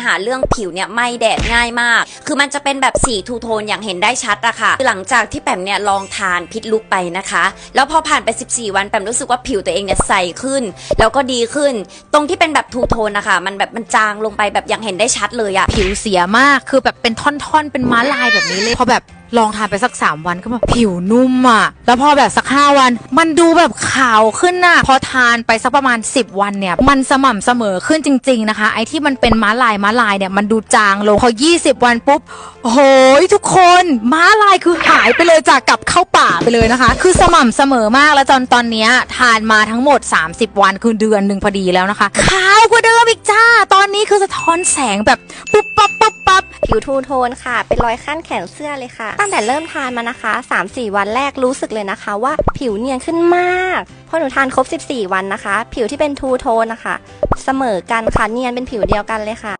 ญหาเรื่องผิวเนี่ยไหม่แดดง่ายมาก คือมันจะเป็นแบบสีทูโทนอย่างเห็นได้ชัดอะค่ะหลังจากที่แปมเนี่ยลองทานพิษลุกไปนะคะ แล้วพอผ่านไป 14 วันแปมรู้สึกว่าผิวตัวเองเนี่ยใสขึ้น แล้วก็ดีขึ้น ตรงที่เป็นแบบทูโทนนะคะมันแบบมันจางลงไปแบบอย่างเห็นได้ชัดเลยอะผิวเสียมากคือแบบเป็นท่อนๆเป็นม้าลายแบบนี้เลยพอแบบ ลองทานไปสัก 3 วันก็แบบผิวนุ่มอะ แล้วพอแบบสัก 5 วัน มันดูแบบขาวขึ้นน่ะ พอทานไปสักประมาณ 10 วันเนี่ย มันสม่ำเสมอขึ้นจริง ๆนะคะ ไอ้ที่มันเป็นม้าลายม้าลายเนี่ยมันดูจางลง พอ 20 วันปุ๊บโอ้โหทุกคนม้าลายคือหายไปเลยจากกลับเข้าป่าไปเลยนะคะ คือสม่ำเสมอมากแล้วจนตอนนี้ทานมาทั้งหมด 30 วันคือเดือนหนึ่งพอดีแล้วนะคะขาวกว่าเดิมอีกจ้า ตอนนี้คือสะท้อนแสงแบบปุ๊บปั๊บปั๊บปั๊บ ผิวทูโทนค่ะ เป็นรอยขั้นแขนเสื้อเลยค่ะ ตั้งแต่เริ่มทานมานะคะ 3-4 วันแรกรู้สึกเลยนะคะ ว่าผิวเนียนขึ้นมากพอหนูทานครบ 14 วันนะคะ ผิวที่เป็นทูโทนนะคะ เสมอกันค่ะเนียนเป็นผิวเดียวกันเลยค่ะ